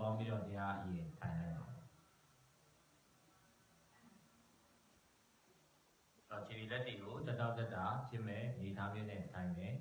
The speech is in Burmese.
ပေါင်းပြီးတော့တရားအရင်ထိုင်လိုက်ပါအဲ့တော့ခြေလက်တွေကိုတတောက်တတာဖြစ်မဲ့နေထားပြည့်နဲ့ထိုင်မယ်